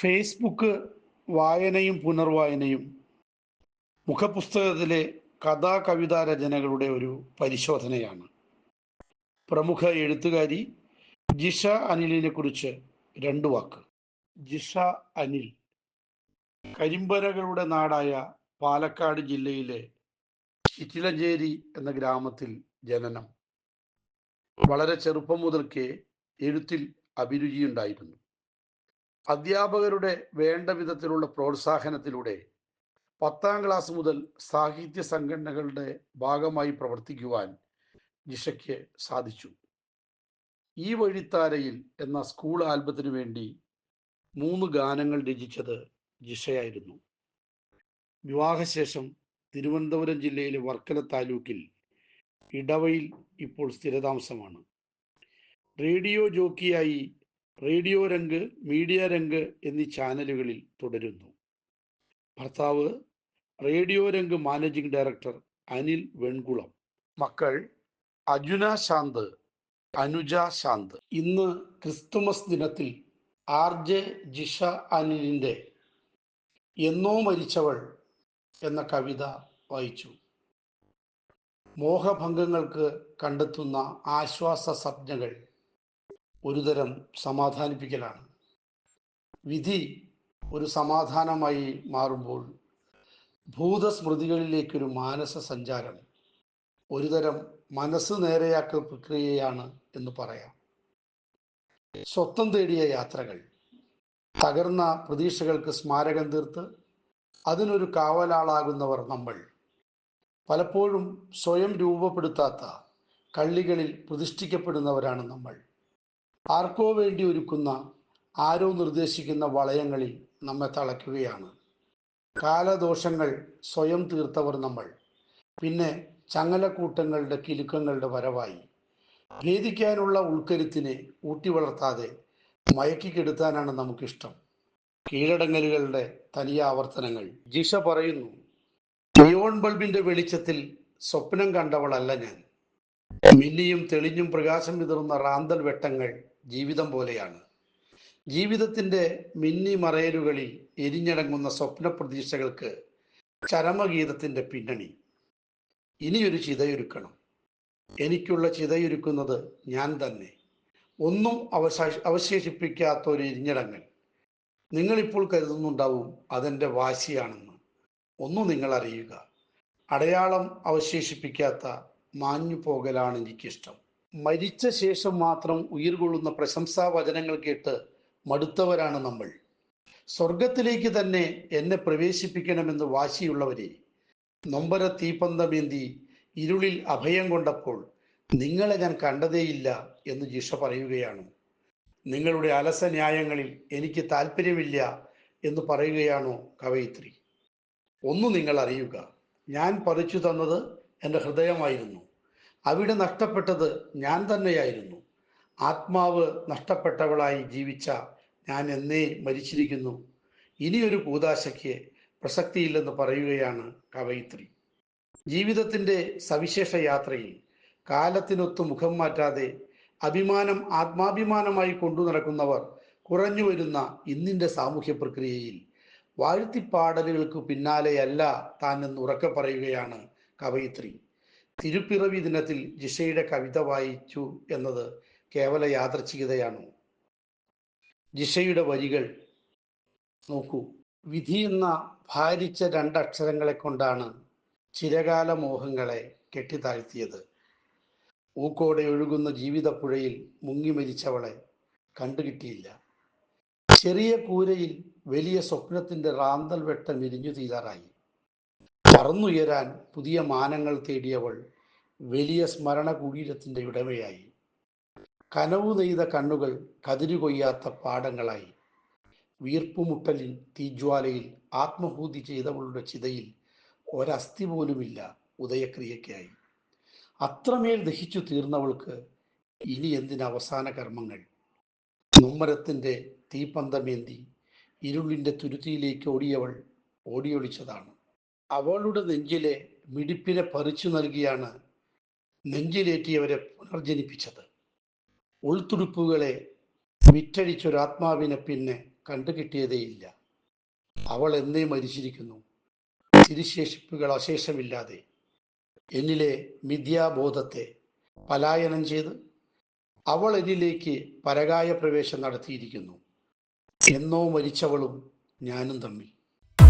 Facebook വായനയും പുനർവായനയും മുഖപുസ്തകത്തിലെ കഥാ കവിതാ രചനകളുടെ ഒരു പരിശോധനയാണ്. പ്രമുഖ എഴുത്തുകാരി ജിഷ അനിലിനെ കുറിച്ച് രണ്ടു വാക്ക്. ജിഷ അനിൽ കരിമ്പനകളുടെ നാടായ പാലക്കാട് ജില്ലയിലെ ചിറ്റിലഞ്ചേരി എന്ന ഗ്രാമത്തിൽ ജനനം. വളരെ ചെറുപ്പം മുതൽക്കേ എഴുത്തിൽ അഭിരുചിയുണ്ടായിരുന്നു. അധ്യാപകരുടെ വേണ്ട വിധത്തിലുള്ള പ്രോത്സാഹനത്തിലൂടെ പത്താം ക്ലാസ് മുതൽ സാഹിത്യ സംഘടനകളുടെ ഭാഗമായി പ്രവർത്തിക്കുവാൻ ജിഷയ്ക്ക് സാധിച്ചു. ഈ വഴിത്താരയിൽ എന്ന സ്കൂൾ ആൽബത്തിനു വേണ്ടി മൂന്ന് ഗാനങ്ങൾ രചിച്ചത് ജിഷയായിരുന്നു വിവാഹശേഷം തിരുവനന്തപുരം ജില്ലയിലെ വർക്കല താലൂക്കിൽ ഇടവയിൽ ഇപ്പോൾ സ്ഥിരതാമസമാണ്. റേഡിയോ ജോക്കിയായി റേഡിയോ രംഗ് മീഡിയ രംഗ് എന്നീ ചാനലുകളിൽ തുടരുന്നു. ഭർത്താവ് radio Rang managing director Anil Venkulam. മക്കൾ അജുന ശാന്ത് അനുജ ശാന്ത്. ഇന്ന് ക്രിസ്തുമസ് ദിനത്തിൽ ആർ ജെ ജിഷ അനിലിന്റെ എന്നോ മരിച്ചവൾ എന്ന കവിത വായിച്ചു. മോഹഭംഗങ്ങൾക്ക് കണ്ടെത്തുന്ന ആശ്വാസ സംജ്ഞകൾ ഒരുതരം സമാധാനിപ്പിക്കലാണ്. വിധി ഒരു സമാധാനമായി മാറുമ്പോൾ ഭൂതസ്മൃതികളിലേക്കൊരു മാനസ സഞ്ചാരം ഒരുതരം മനസ്സ് നേരെയാക്കൽ പ്രക്രിയയാണ് എന്ന് പറയാം. സ്വത്വം തേടിയ യാത്രകൾ. തകർന്ന പ്രതീക്ഷകൾക്ക് സ്മാരകം തീർത്ത് അതിനൊരു കാവലാളാകുന്നവർ നമ്മൾ. പലപ്പോഴും സ്വയം രൂപപ്പെടുത്താത്ത കള്ളികളിൽ പ്രതിഷ്ഠിക്കപ്പെടുന്നവരാണ് നമ്മൾ. ആർക്കോ വേണ്ടി ഒരുക്കുന്ന ആരോ നിർദ്ദേശിക്കുന്ന വളയങ്ങളിൽ നമ്മെ തളയ്ക്കുകയാണ്. കാലദോഷങ്ങൾ സ്വയം തീർത്തവർ നമ്മൾ. പിന്നെ ചങ്ങലക്കൂട്ടങ്ങളുടെ കിലുക്കങ്ങളുടെ വരവായി. ഭേദിക്കാനുള്ള ഉൾക്കരുത്തിനെ ഊട്ടി വളർത്താതെ മയക്കിക്കെടുത്താനാണ് നമുക്കിഷ്ടം. കീഴടങ്ങലുകളുടെ തനിയ ആവർത്തനങ്ങൾ. ജിഷ പറയുന്നു നിയോൺ ബൾബിന്റെ വെളിച്ചത്തിൽ സ്വപ്നം കണ്ടവളല്ല ഞാൻ. മില്ലിയും തെളിഞ്ഞും പ്രകാശം വിതറുന്ന റാന്തൽ വെട്ടങ്ങൾ ജീവിതം പോലെയാണ്. ജീവിതത്തിന്റെ മിന്നി മറയലുകളിൽ എരിഞ്ഞടങ്ങുന്ന സ്വപ്ന പ്രതീക്ഷകൾക്ക് ചരമഗീതത്തിന്റെ പിന്നണി. ഇനിയൊരു ചിതയൊരുക്കണം. എനിക്കുള്ള ചിതയൊരുക്കുന്നത് ഞാൻ തന്നെ. ഒന്നും അവശേഷ അവശേഷിപ്പിക്കാത്ത ഒരു എരിഞ്ഞടങ്ങൽ. നിങ്ങളിപ്പോൾ കരുതുന്നുണ്ടാവും അതെന്റെ വാശിയാണെന്ന്. ഒന്നും നിങ്ങൾ അറിയുക അടയാളം അവശേഷിപ്പിക്കാത്ത മാഞ്ഞു പോകലാണ് എനിക്കിഷ്ടം. മരിച്ച ശേഷം മാത്രം ഉയർകൊള്ളുന്ന പ്രശംസാ വചനങ്ങൾ കേട്ട് മടുത്തവരാണ് നമ്മൾ. സ്വർഗത്തിലേക്ക് തന്നെ എന്നെ പ്രവേശിപ്പിക്കണമെന്ന് വാശിയുള്ളവരെ നൊമ്പര തീപ്പന്തമേന്തി ഇരുളിൽ അഭയം കൊണ്ടപ്പോൾ നിങ്ങളെ ഞാൻ കണ്ടതേയില്ല എന്ന് ജിഷ പറയുകയാണ്. നിങ്ങളുടെ അലസ ന്യായങ്ങളിൽ എനിക്ക് താല്പര്യമില്ല എന്ന് പറയുകയാണോ കവയിത്രി? ഒന്ന് നിങ്ങൾ അറിയുക ഞാൻ പറിച്ചു തന്നത് എന്റെ ഹൃദയമായിരുന്നു. അവിടെ നഷ്ടപ്പെട്ടത് ഞാൻ തന്നെയായിരുന്നു. ആത്മാവ് നഷ്ടപ്പെട്ടവളായി ജീവിച്ച ഞാൻ എന്നേ മരിച്ചിരിക്കുന്നു. ഇനിയൊരു കൂതാശയ്ക്ക് പ്രസക്തിയില്ലെന്ന് പറയുകയാണ് കവയിത്രി ജീവിതത്തിന്റെ സവിശേഷ യാത്രയിൽ കാലത്തിനൊത്തു മുഖം മാറ്റാതെ അഭിമാനം ആത്മാഭിമാനമായി കൊണ്ടു നടക്കുന്നവർ കുറഞ്ഞു വരുന്ന ഇന്നിന്റെ സാമൂഹ്യ പ്രക്രിയയിൽ വാഴ്ത്തിപ്പാടലുകൾക്ക് പിന്നാലെയല്ല താൻ എന്ന് ഉറക്കെ പറയുകയാണ് കവയിത്രി തിരുപ്പിറവി ദിനത്തിൽ ജിഷയുടെ കവിത വായിച്ചു എന്നത് കേവല യാദർച്ഛികതയാണ്. ജിഷയുടെ വരികൾ നോക്കൂ. വിധി എന്ന ഭാരിച്ച രണ്ടക്ഷരങ്ങളെ കൊണ്ടാണ് ചിരകാല മോഹങ്ങളെ കെട്ടിത്താഴ്ത്തിയത്. ഊക്കോടെ ഒഴുകുന്ന ജീവിതപ്പുഴയിൽ മുങ്ങി മരിച്ചവളെ കണ്ടുകിട്ടിയില്ല. ചെറിയ കൂരയിൽ വലിയ സ്വപ്നത്തിന്റെ റാന്തൽ വെട്ടം ഇരിഞ്ഞു തീരാറായി. പറന്നുയരാൻ പുതിയ മാനങ്ങൾ തേടിയവൾ വലിയ സ്മരണ കുടീരത്തിന്റെ ഉടമയായി. കനവു നെയ്ത കണ്ണുകൾ കതിരുകൊയ്യാത്ത പാടങ്ങളായി. വീർപ്പുമുട്ടലിൻ തീജ്വാലയിൽ ആത്മഭൂതി ചെയ്തവളുടെ ചിതയിൽ ഒരസ്ഥി പോലുമില്ല ഉദയക്രിയയ്ക്കായി. അത്രമേൽ ദഹിച്ചു തീർന്നവൾക്ക് ഇനി എന്തിന് അവസാന കർമ്മങ്ങൾ? മുമ്മരത്തിന്റെ തീപ്പന്തമേന്തി ഇരുളിന്റെ തുരുത്തിയിലേക്ക് ഓടിയവൾ ഓടിയൊളിച്ചതാണ്. അവളുടെ നെഞ്ചിലെ മിടിപ്പിനെ പറിച്ചു നൽകിയാണ് നെഞ്ചിലേറ്റിയവരെ പുനർജനിപ്പിച്ചത്. ഉൾത്തുടുപ്പുകളെ വിറ്റഴിച്ചൊരാത്മാവിനെ പിന്നെ കണ്ടുകിട്ടിയതേയില്ല. അവൾ എന്നേ മരിച്ചിരിക്കുന്നു. തിരുശേഷിപ്പുകൾ അശേഷമില്ലാതെ. എന്നിലെ മിഥ്യാബോധത്തെ പലായനം ചെയ്ത് അവൾ എന്നിലേക്ക് പരകായ പ്രവേശം നടത്തിയിരിക്കുന്നു. എന്നോ മരിച്ചവളും ഞാനും തമ്മിൽ.